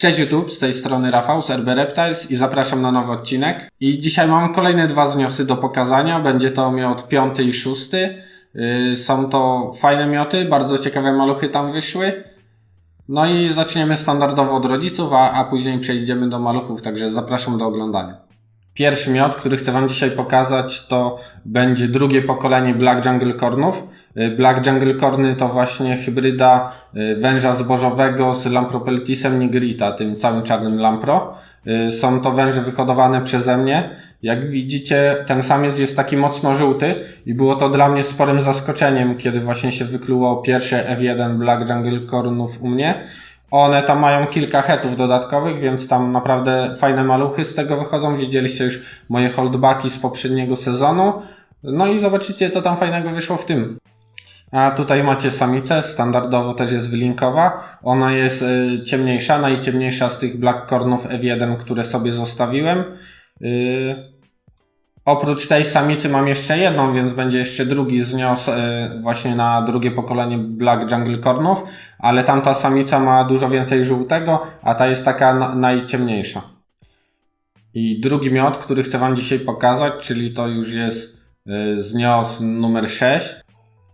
Cześć YouTube, z tej strony Rafał z RB Reptiles i zapraszam na nowy odcinek. I dzisiaj mam kolejne dwa zniosy do pokazania. Będzie to miot piąty i szósty. Yy, Są to fajne mioty, bardzo ciekawe maluchy tam wyszły. No i zaczniemy standardowo od rodziców, a, a później przejdziemy do maluchów, także zapraszam do oglądania. Pierwszy miot, który chcę Wam dzisiaj pokazać, to będzie drugie pokolenie Black Jungle Cornów. Y, Black Jungle Corny to właśnie hybryda y, węża zbożowego z Lampropeltisem nigrita, tym całym czarnym Lampro. Y, Są to węże wyhodowane przeze mnie. Jak widzicie, ten samiec jest taki mocno żółty i było to dla mnie sporym zaskoczeniem, kiedy właśnie się wykluło pierwsze F1 Black Jungle Cornów u mnie. One tam mają kilka hetów dodatkowych, więc tam naprawdę fajne maluchy z tego wychodzą. Widzieliście już moje holdbacki z poprzedniego sezonu. No i zobaczycie, co tam fajnego wyszło w tym. A tutaj macie samicę, standardowo też jest wylinkowa. Ona jest y, ciemniejsza, najciemniejsza z tych Black Cornów F1, które sobie zostawiłem. Y, Oprócz tej samicy mam jeszcze jedną, więc będzie jeszcze drugi znios y, właśnie na drugie pokolenie Black Jungle Cornów, ale tamta samica ma dużo więcej żółtego, a ta jest taka na, najciemniejsza. I drugi miot, który chcę Wam dzisiaj pokazać, czyli to już jest y, znios numer 6.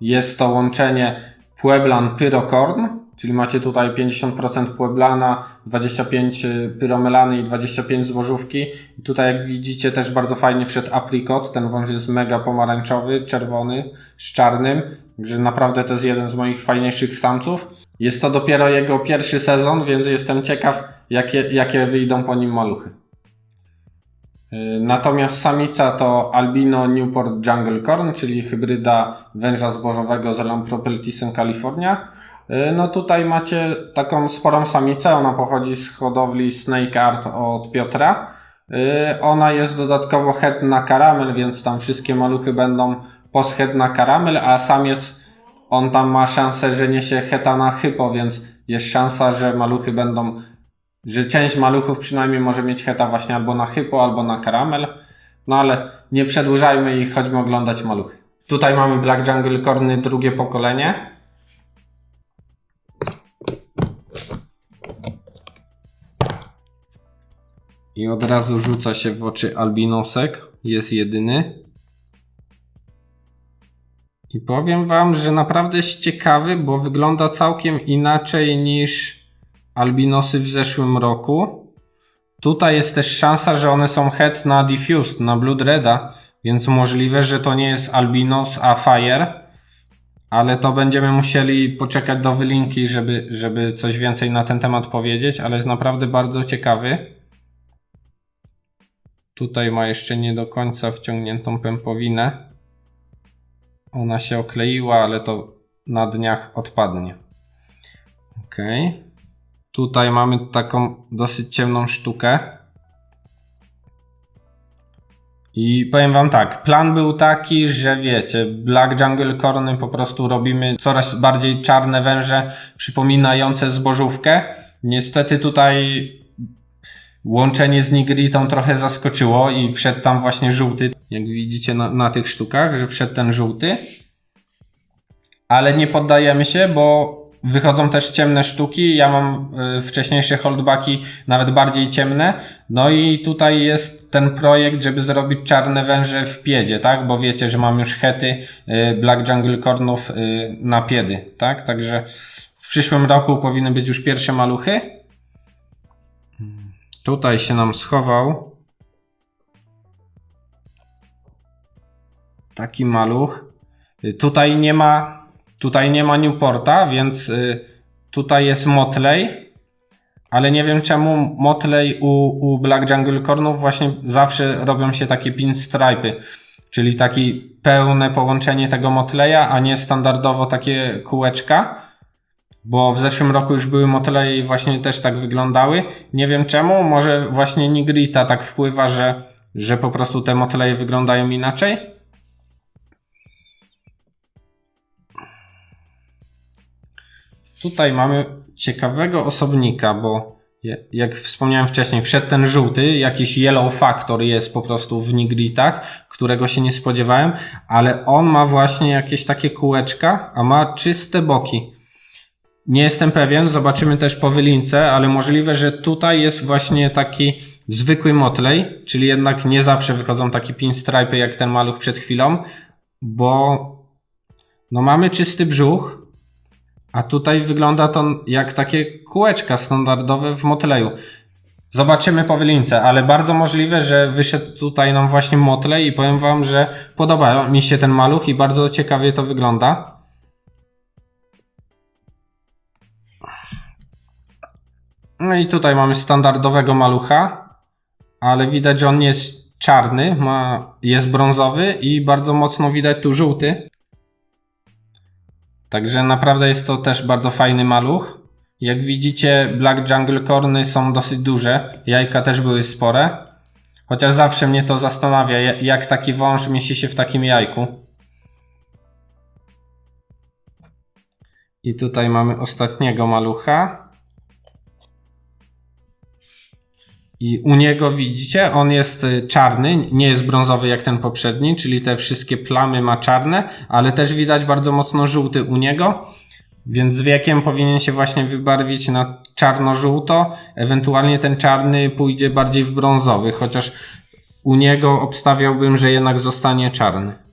Jest to łączenie Pueblan Pyrokorn, czyli macie tutaj 50% Pueblana, 25 pyromelany i 25 złożówki. I tutaj jak widzicie też bardzo fajnie wszedł aprikot, ten wąż jest mega pomarańczowy, czerwony, z czarnym, także naprawdę to jest jeden z moich fajniejszych samców. Jest to dopiero jego pierwszy sezon, więc jestem ciekaw jakie, jakie wyjdą po nim maluchy. Y, Natomiast samica to Albino Newport Jungle Corn, czyli hybryda węża zbożowego z Lampropeltisem California. Y, No tutaj macie taką sporą samicę, ona pochodzi z hodowli Snake Art od Piotra. Y, Ona jest dodatkowo head na karamel, więc tam wszystkie maluchy będą post head na karamel, a samiec on tam ma szansę, że niesie heta na hypo, więc jest szansa, że maluchy będą że część maluchów przynajmniej może mieć heta właśnie albo na hypo, albo na karamel. No ale nie przedłużajmy i chodźmy oglądać maluchy. Tutaj mamy Black Jungle Corny drugie pokolenie. I od razu rzuca się w oczy albinosek. Jest jedyny. I powiem wam, że naprawdę jest ciekawy, bo wygląda całkiem inaczej niż albinosy w zeszłym roku. Tutaj jest też szansa, że one są head na diffused, na blood reda, więc możliwe, że to nie jest albinos, a fire. Ale to będziemy musieli poczekać do wylinki, żeby, żeby coś więcej na ten temat powiedzieć, ale jest naprawdę bardzo ciekawy. Tutaj ma jeszcze nie do końca wciągniętą pępowinę. Ona się okleiła, ale to na dniach odpadnie. Okej. Tutaj mamy taką dosyć ciemną sztukę. I powiem wam tak, plan był taki, że wiecie, Black Jungle Corny po prostu robimy coraz bardziej czarne węże przypominające zbożówkę. Niestety tutaj łączenie z nigritą trochę zaskoczyło i wszedł tam właśnie żółty, jak widzicie na, na tych sztukach, że wszedł ten żółty. Ale nie poddajemy się, bo wychodzą też ciemne sztuki. Ja mam y, wcześniejsze holdbacki nawet bardziej ciemne. No i tutaj jest ten projekt, żeby zrobić czarne węże w piedzie, tak? Bo wiecie, że mam już hety y, Black Jungle Cornów y, na piedy, tak? Także w przyszłym roku powinny być już pierwsze maluchy. Tutaj się nam schował taki maluch. Y, Tutaj nie ma, tutaj nie ma Newporta, więc y, tutaj jest Motley. Ale nie wiem czemu Motley u, u Black Jungle Cornów właśnie zawsze robią się takie pinstripy. Czyli taki pełne połączenie tego Motleya, a nie standardowo takie kółeczka. Bo w zeszłym roku już były Motley i właśnie też tak wyglądały. Nie wiem czemu, może właśnie Nigrita tak wpływa, że, że po prostu te Motley wyglądają inaczej. Tutaj mamy ciekawego osobnika, bo jak wspomniałem wcześniej, wszedł ten żółty, jakiś yellow factor jest po prostu w nigritach, którego się nie spodziewałem, ale on ma właśnie jakieś takie kółeczka, a ma czyste boki. Nie jestem pewien, zobaczymy też po wylince, ale możliwe, że tutaj jest właśnie taki zwykły motlej, czyli jednak nie zawsze wychodzą takie pinstripe jak ten maluch przed chwilą, bo no mamy czysty brzuch, a tutaj wygląda to jak takie kółeczka standardowe w motleju. Zobaczymy po wylince, ale bardzo możliwe, że wyszedł tutaj nam właśnie motlej i powiem wam, że podoba mi się ten maluch i bardzo ciekawie to wygląda. No i tutaj mamy standardowego malucha, ale widać, że on nie jest czarny, ma, jest brązowy i bardzo mocno widać tu żółty. Także naprawdę jest to też bardzo fajny maluch. Jak widzicie, Black Jungle Corny są dosyć duże, jajka też były spore. Chociaż zawsze mnie to zastanawia, ja- jak taki wąż mieści się w takim jajku. I tutaj mamy ostatniego malucha. I u niego widzicie, on jest y, czarny, nie jest brązowy jak ten poprzedni, czyli te wszystkie plamy ma czarne, ale też widać bardzo mocno żółty u niego, więc z wiekiem powinien się właśnie wybarwić na czarno-żółto, ewentualnie ten czarny pójdzie bardziej w brązowy, chociaż u niego obstawiałbym, że jednak zostanie czarny.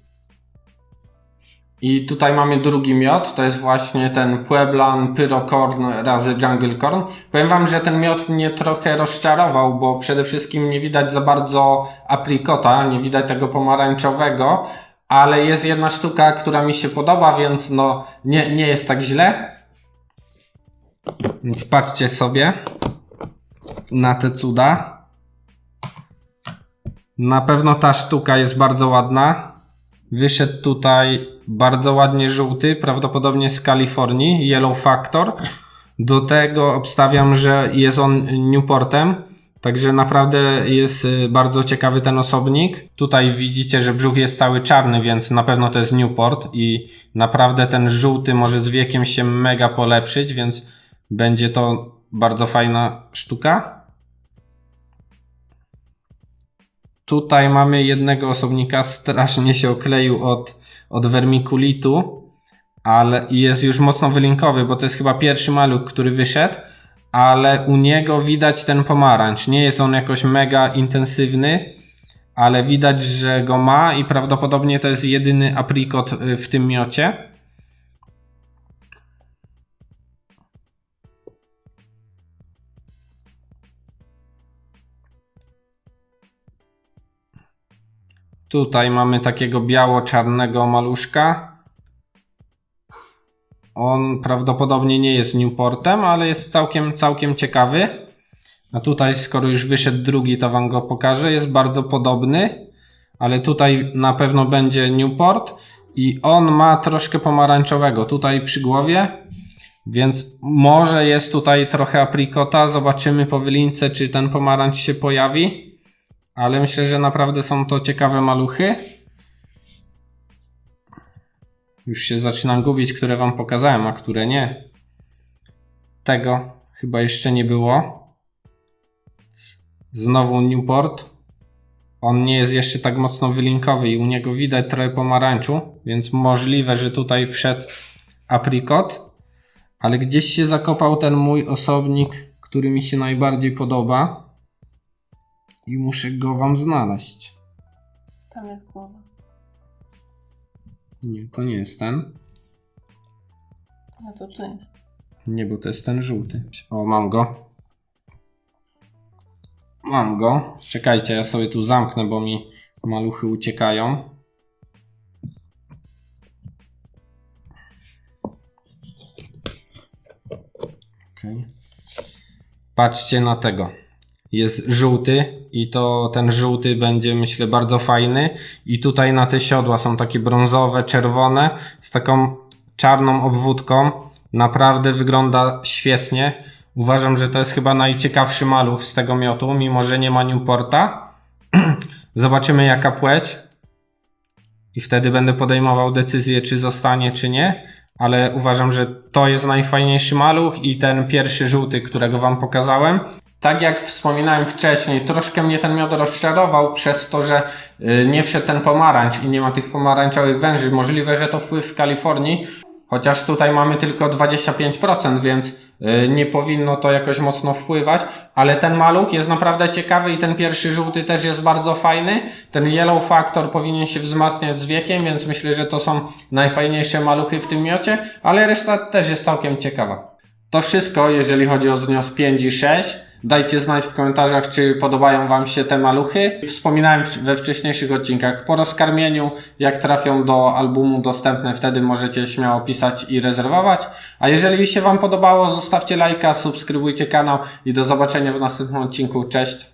I tutaj mamy drugi miod, to jest właśnie ten Pueblan Pyrocorn razy Jungle Corn. Powiem wam, że ten miod mnie trochę rozczarował, bo przede wszystkim nie widać za bardzo aprikota, nie widać tego pomarańczowego, ale jest jedna sztuka, która mi się podoba, więc no nie, nie jest tak źle. Więc patrzcie sobie na te cuda. Na pewno ta sztuka jest bardzo ładna. Wyszedł tutaj bardzo ładnie żółty, prawdopodobnie z Kalifornii, Yellow Factor. Do tego obstawiam, że jest on Newportem. Także naprawdę jest y, bardzo ciekawy ten osobnik. Tutaj widzicie, że brzuch jest cały czarny, więc na pewno to jest Newport i naprawdę ten żółty może z wiekiem się mega polepszyć, więc będzie to bardzo fajna sztuka. Tutaj mamy jednego osobnika, strasznie się okleił od, od wermikulitu, ale jest już mocno wylinkowy, bo to jest chyba pierwszy maluch, który wyszedł, ale u niego widać ten pomarańcz. Nie jest on jakoś mega intensywny, ale widać, że go ma i prawdopodobnie to jest jedyny aprikot y, w tym miocie. Tutaj mamy takiego biało-czarnego maluszka. On prawdopodobnie nie jest Newportem, ale jest całkiem, całkiem ciekawy. A tutaj, skoro już wyszedł drugi, to wam go pokażę. Jest bardzo podobny, ale tutaj na pewno będzie Newport i on ma troszkę pomarańczowego tutaj przy głowie. Więc może jest tutaj trochę aprikota. Zobaczymy po wylince, czy ten pomarańcz się pojawi. Ale myślę, że naprawdę są to ciekawe maluchy. Już się zaczynam gubić, które wam pokazałem, a które nie. Tego chyba jeszcze nie było. Znowu Newport. On nie jest jeszcze tak mocno wylinkowy i u niego widać trochę pomarańczu, więc możliwe, że tutaj wszedł aprikot. Ale gdzieś się zakopał ten mój osobnik, który mi się najbardziej podoba. I muszę go wam znaleźć. Tam jest głowa. Nie, to nie jest ten. A to tu jest. Nie, bo to jest ten żółty. O, mam go. Mam go. Czekajcie, ja sobie tu zamknę, bo mi maluchy uciekają. Okej. Patrzcie na tego. Jest żółty i to ten żółty będzie myślę bardzo fajny. I tutaj na te siodła są takie brązowe, czerwone z taką czarną obwódką. Naprawdę wygląda świetnie. Uważam, że to jest chyba najciekawszy maluch z tego miotu, mimo że nie ma Newporta. Zobaczymy jaka płeć. I wtedy będę podejmował decyzję, czy zostanie, czy nie. Ale uważam, że to jest najfajniejszy maluch i ten pierwszy żółty, którego wam pokazałem. Tak jak wspominałem wcześniej, troszkę mnie ten miod rozczarował przez to, że y, nie wszedł ten pomarańcz i nie ma tych pomarańczowych węży. Możliwe, że to wpływ w Kalifornii, Chociaż tutaj mamy tylko 25%, więc y, nie powinno to jakoś mocno wpływać, ale ten maluch jest naprawdę ciekawy i ten pierwszy żółty też jest bardzo fajny. Ten yellow factor powinien się wzmacniać z wiekiem, więc myślę, że to są najfajniejsze maluchy w tym miocie, ale reszta też jest całkiem ciekawa. To wszystko, jeżeli chodzi o znios 5 i 6. Dajcie znać w komentarzach, czy podobają Wam się te maluchy. Wspominałem we wcześniejszych odcinkach po rozkarmieniu, jak trafią do albumu dostępne, wtedy możecie śmiało pisać i rezerwować. A jeżeli się Wam podobało, zostawcie lajka, subskrybujcie kanał i do zobaczenia w następnym odcinku. Cześć!